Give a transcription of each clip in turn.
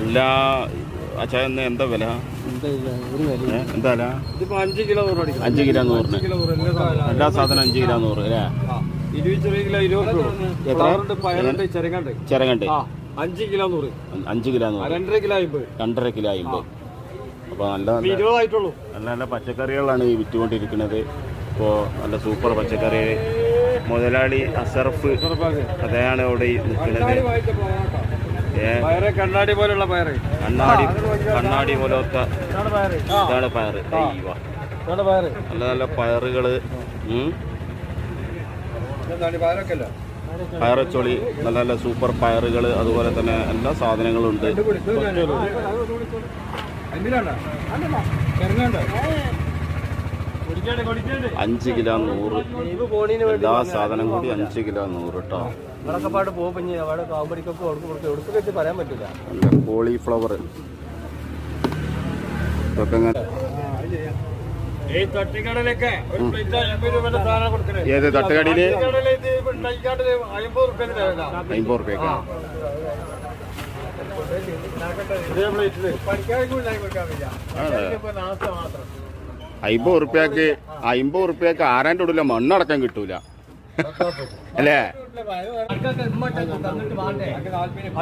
എല്ലാ അച്ഛാ ഇന്ന് എന്താ വില? എന്താ അഞ്ച് കിലോ അഞ്ച് കിലോ നൂറിന്. കിലോ എല്ലാ സാധനം അഞ്ച് കിലോ നൂറ് അല്ലേ? ആ അഞ്ച് കിലോ നൂറ്. അഞ്ച് കിലോ നൂറ്. രണ്ടര കിലോ അമ്പത്. രണ്ടര കിലോ അമ്പത്. അപ്പോൾ നല്ല ഇപ്പൊ നല്ല നല്ല നല്ല പച്ചക്കറികളാണ് ഈ വിറ്റുകൊണ്ടിരിക്കുന്നത്. ഇപ്പോൾ നല്ല സൂപ്പർ പച്ചക്കറി മുതലാളി അസർഫ് അതെയാണ് അവിടെ നിൽക്കുന്നത് കണ്ണാടി പോലുള്ള പയറ് കണ്ണാടി കണ്ണാടി പോലത്തെ ഇതാണ് പയറ് നല്ല നല്ല പയറുകൾ പയറച്ചോളി നല്ല നല്ല സൂപ്പർ പയറുകൾ അതുപോലെ തന്നെ എല്ലാ സാധനങ്ങളും ഉണ്ട് അഞ്ച് കിലോ നൂറ്. എല്ലാ സാധനം കൂടി അഞ്ച് കിലോ നൂറ് കേട്ടോ നിങ്ങളൊക്കെ പാട്ട് പോകും ഇനി അവിടെ കാമ്പടിക്കൊക്കെ കൊടുക്കും വെച്ച് പറയാൻ പറ്റില്ല കോളിഫ്ലവർ. ഇതൊക്കെ ഏത് തട്ടുകടയിൽ? അമ്പത് റുപ്യക്കാ. ഇതേ പ്ലേറ്റിൽ ഉറുപ്പ്യക്ക് അയ്മ്പത് ഉറുപ്പ്യക്ക് ആരാന്റെ ഉള്ളിലെ മണ്ണടക്കം കിട്ടൂല. അല്ലേ?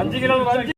അഞ്ച് കിലോ